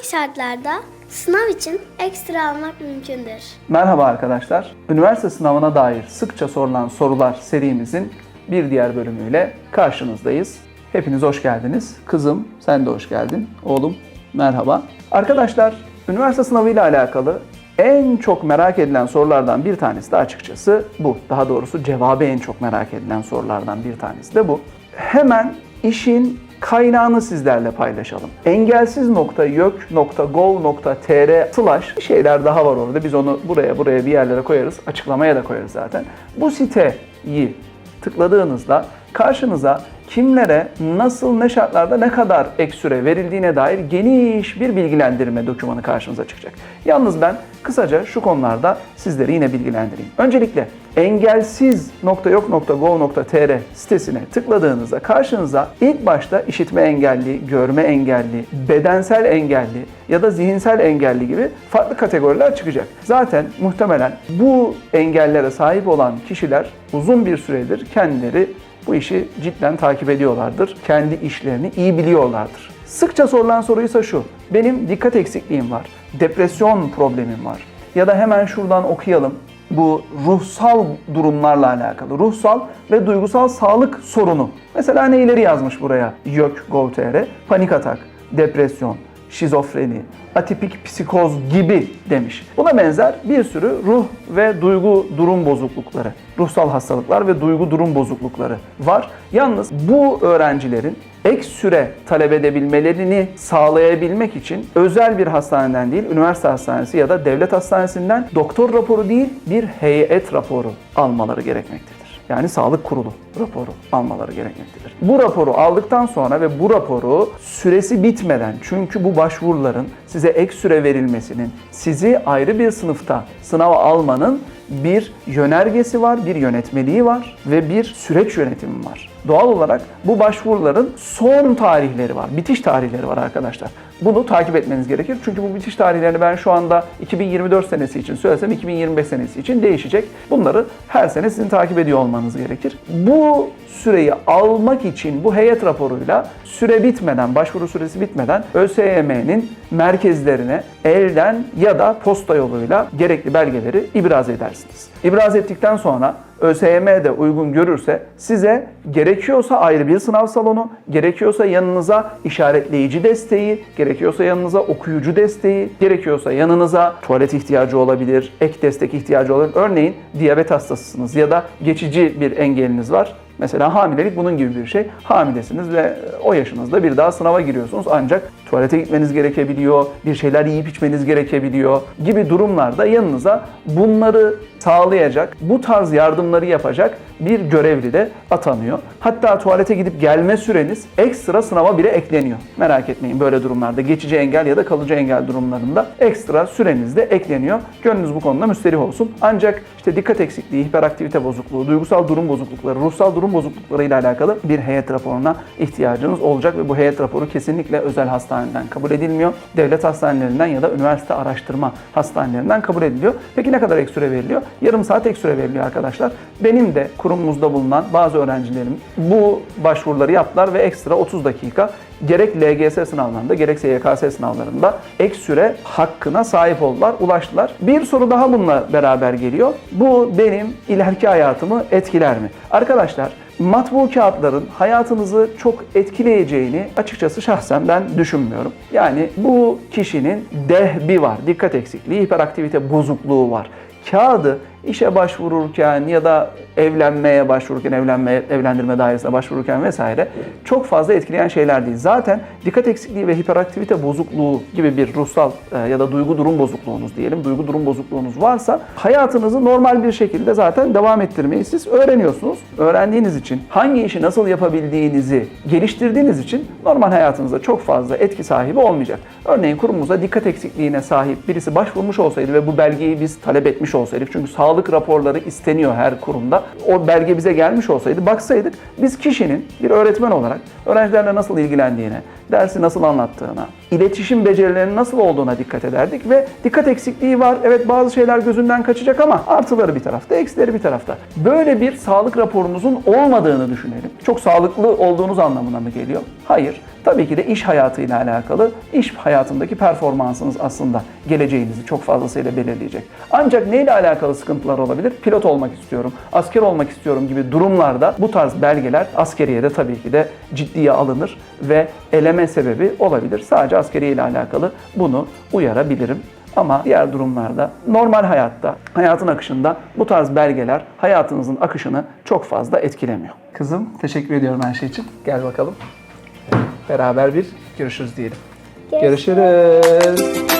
hangi şartlarda sınav için ekstra almak mümkündür? Merhaba arkadaşlar. Üniversite sınavına dair sıkça sorulan sorular serimizin bir diğer bölümüyle karşınızdayız. Hepiniz hoş geldiniz. Kızım sen de hoş geldin. Oğlum merhaba. Arkadaşlar üniversite sınavı ile alakalı en çok merak edilen sorulardan bir tanesi de açıkçası bu. Daha doğrusu cevabı en çok merak edilen sorulardan bir tanesi de bu. Hemen işin kaynağını sizlerle paylaşalım. Engelsiz.yok.gov.tr slash bir şeyler daha var orada. Biz onu buraya buraya bir yerlere koyarız. Açıklamaya da koyarız zaten. Bu siteyi tıkladığınızda karşınıza kimlere, nasıl, ne şartlarda ne kadar ek süre verildiğine dair geniş bir bilgilendirme dokümanı karşınıza çıkacak. Yalnız ben kısaca şu konularda sizleri yine bilgilendireyim. Öncelikle engelsiz.yok.gov.tr sitesine tıkladığınızda karşınıza ilk başta işitme engelli, görme engelli, bedensel engelli ya da zihinsel engelli gibi farklı kategoriler çıkacak. Zaten muhtemelen bu engellere sahip olan kişiler uzun bir süredir kendileri bu işi cidden takip ediyorlardır. Kendi işlerini iyi biliyorlardır. Sıkça sorulan soru ise şu. Benim dikkat eksikliğim var. Depresyon problemim var. Ya da hemen şuradan okuyalım. Bu ruhsal durumlarla alakalı. Ruhsal ve duygusal sağlık sorunu. Mesela neyleri yazmış buraya? YÖK, Gov.tr, panik atak, depresyon, şizofreni, atipik psikoz gibi demiş. Buna benzer bir sürü ruh ve duygu durum bozuklukları, ruhsal hastalıklar ve duygu durum bozuklukları var. Yalnız bu öğrencilerin ek süre talep edebilmelerini sağlayabilmek için özel bir hastaneden değil, üniversite hastanesi ya da devlet hastanesinden doktor raporu değil, bir heyet raporu almaları gerekmektedir. Yani sağlık kurulu raporu almaları gerekmektedir. Bu raporu aldıktan sonra ve bu raporu süresi bitmeden çünkü bu başvuruların size ek süre verilmesinin, sizi ayrı bir sınıfta sınava almanın bir yönergesi var, bir yönetmeliği var ve bir süreç yönetimi var. Doğal olarak bu başvuruların son tarihleri var, bitiş tarihleri var arkadaşlar. Bunu takip etmeniz gerekir. Çünkü bu bitiş tarihlerini ben şu anda 2024 senesi için söylesem 2025 senesi için değişecek. Bunları her sene sizin takip ediyor olmanız gerekir. Bu süreyi almak için bu heyet raporuyla süre bitmeden, başvuru süresi bitmeden ÖSYM'nin merkezlerine elden ya da posta yoluyla gerekli belgeleri ibraz edersiniz. İbraz ettikten sonra ÖSYM de uygun görürse size gerekiyorsa ayrı bir sınav salonu, gerekiyorsa yanınıza işaretleyici desteği, gerekiyorsa yanınıza okuyucu desteği, gerekiyorsa yanınıza tuvalet ihtiyacı olabilir, ek destek ihtiyacı olabilir. Örneğin diyabet hastasısınız ya da geçici bir engeliniz var. Mesela hamilelik bunun gibi bir şey. Hamilesiniz ve o yaşınızda bir daha sınava giriyorsunuz ancak tuvalete gitmeniz gerekebiliyor, bir şeyler yiyip içmeniz gerekebiliyor gibi durumlarda yanınıza bunları sağlayacak, bu tarz yardımları yapacak bir görevli de atanıyor. Hatta tuvalete gidip gelme süreniz ekstra sınava bile ekleniyor. Merak etmeyin böyle durumlarda geçici engel ya da kalıcı engel durumlarında ekstra süreniz de ekleniyor. Gönlünüz bu konuda müsterih olsun. Ancak işte dikkat eksikliği, hiperaktivite bozukluğu, duygusal durum bozuklukları, ruhsal durum bozuklukları ile alakalı bir heyet raporuna ihtiyacınız olacak ve bu heyet raporu kesinlikle özel hastaneden kabul edilmiyor. Devlet hastanelerinden ya da üniversite araştırma hastanelerinden kabul ediliyor. Peki ne kadar ek süre veriliyor? Yarım saat ek süre veriliyor arkadaşlar. Benim de kurumumuzda bulunan bazı öğrencilerim bu başvuruları yaptılar ve ekstra 30 dakika gerek LGS sınavlarında gerekse YKS sınavlarında ek süre hakkına sahip oldular, ulaştılar. Bir soru daha bununla beraber geliyor. Bu benim ileriki hayatımı etkiler mi? Arkadaşlar matbu kağıtların hayatınızı çok etkileyeceğini açıkçası şahsen ben düşünmüyorum. Yani bu kişinin dehbi var, dikkat eksikliği, hiperaktivite bozukluğu var. Kağıdı işe başvururken ya da evlenmeye başvururken, evlenme, evlendirme dairesine başvururken vesaire çok fazla etkileyen şeyler değil. Zaten dikkat eksikliği ve hiperaktivite bozukluğu gibi bir ruhsal e, ya da duygu durum bozukluğunuz diyelim, duygu durum bozukluğunuz varsa hayatınızı normal bir şekilde zaten devam ettirmeyi siz öğreniyorsunuz. Öğrendiğiniz için hangi işi nasıl yapabildiğinizi geliştirdiğiniz için normal hayatınızda çok fazla etki sahibi olmayacak. Örneğin kurumumuza dikkat eksikliğine sahip birisi başvurmuş olsaydı ve bu belgeyi biz talep etmiş olsaydık çünkü sağlık raporları isteniyor her kurumda. O belge bize gelmiş olsaydı baksaydık biz kişinin bir öğretmen olarak öğrencilerle nasıl ilgilendiğine, dersi nasıl anlattığına, iletişim becerilerinin nasıl olduğuna dikkat ederdik ve dikkat eksikliği var. Evet bazı şeyler gözünden kaçacak ama artıları bir tarafta, eksileri bir tarafta. Böyle bir sağlık raporunuzun olmadığını düşünelim. Çok sağlıklı olduğunuz anlamına mı geliyor? Hayır. Tabii ki de iş hayatıyla alakalı, iş hayatındaki performansınız aslında geleceğinizi çok fazlasıyla belirleyecek. Ancak neyle alakalı sıkıntılar olabilir? Pilot olmak istiyorum, asker olmak istiyorum gibi durumlarda bu tarz belgeler askeriye de tabii ki de ciddiye alınır ve eleme sebebi olabilir. Sadece askeriye ile alakalı bunu uyarabilirim. Ama diğer durumlarda normal hayatta, hayatın akışında bu tarz belgeler hayatınızın akışını çok fazla etkilemiyor. Kızım teşekkür ediyorum her şey için. Gel bakalım. Beraber bir görüşürüz diyelim. Görüşürüz. Görüşürüz.